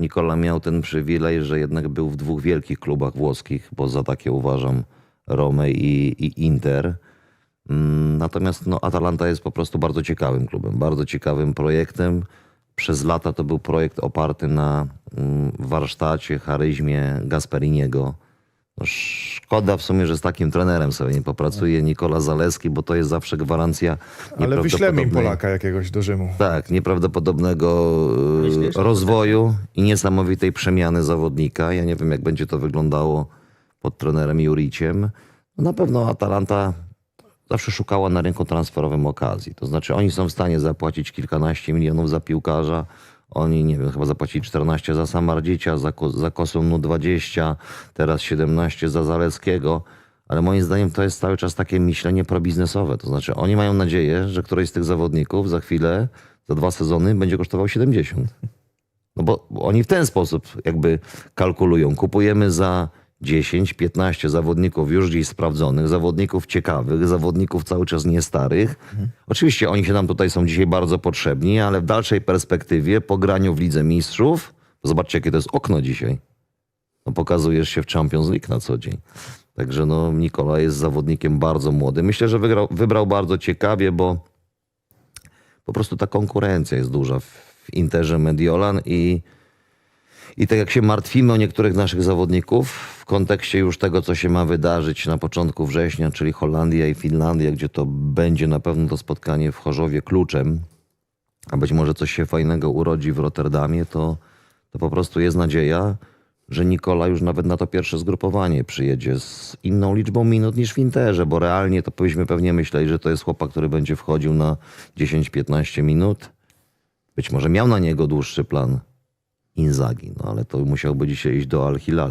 Nikola miał ten przywilej, że jednak był w dwóch wielkich klubach włoskich, bo za takie uważam Rome i, i Inter. Mm, Natomiast no, Atalanta jest po prostu bardzo ciekawym klubem, bardzo ciekawym projektem. Przez lata to był projekt oparty na mm, warsztacie, charyzmie Gasperiniego. Szkoda w sumie, że z takim trenerem sobie nie popracuje Nikola Zaleski, bo to jest zawsze gwarancja Ale wyślemy im Polaka jakiegoś do Rzymu. tak, nieprawdopodobnego e, Myślisz? rozwoju i niesamowitej przemiany zawodnika. Ja nie wiem, jak będzie to wyglądało pod trenerem Juriciem. No na pewno Atalanta zawsze szukała na rynku transferowym okazji. To znaczy oni są w stanie zapłacić kilkanaście milionów za piłkarza. Oni, nie wiem, chyba zapłacili 14 za Samardzicia, za, za Kosunu 20, teraz 17 za Zaleckiego. Ale moim zdaniem to jest cały czas takie myślenie probiznesowe. To znaczy oni mają nadzieję, że któryś z tych zawodników za chwilę, za dwa sezony będzie kosztował 70. No bo oni w ten sposób jakby kalkulują. Kupujemy za 10, 15 zawodników już gdzieś sprawdzonych, zawodników ciekawych, zawodników cały czas nie starych. Oczywiście oni się nam tutaj są dzisiaj bardzo potrzebni, ale w dalszej perspektywie po graniu w Lidze Mistrzów, zobaczcie jakie to jest okno dzisiaj. No, pokazujesz się w Champions League na co dzień. Także no, Nikola jest zawodnikiem bardzo młodym. Myślę, że wygrał, wybrał bardzo ciekawie, bo po prostu ta konkurencja jest duża w Interze Mediolan i, i tak jak się martwimy o niektórych naszych zawodników w kontekście już tego, co się ma wydarzyć na początku września, czyli Holandia i Finlandia, gdzie to będzie na pewno to spotkanie w Chorzowie kluczem, a być może coś się fajnego urodzi w Rotterdamie, to, to po prostu jest nadzieja, że Nikola już nawet na to pierwsze zgrupowanie przyjedzie z inną liczbą minut niż w Interze, bo realnie to byśmy pewnie myśleli, że to jest chłopak, który będzie wchodził na 10-15 minut. Być może miał na niego dłuższy plan Inzagi, no ale to musiałby dzisiaj iść do Al-Hilal.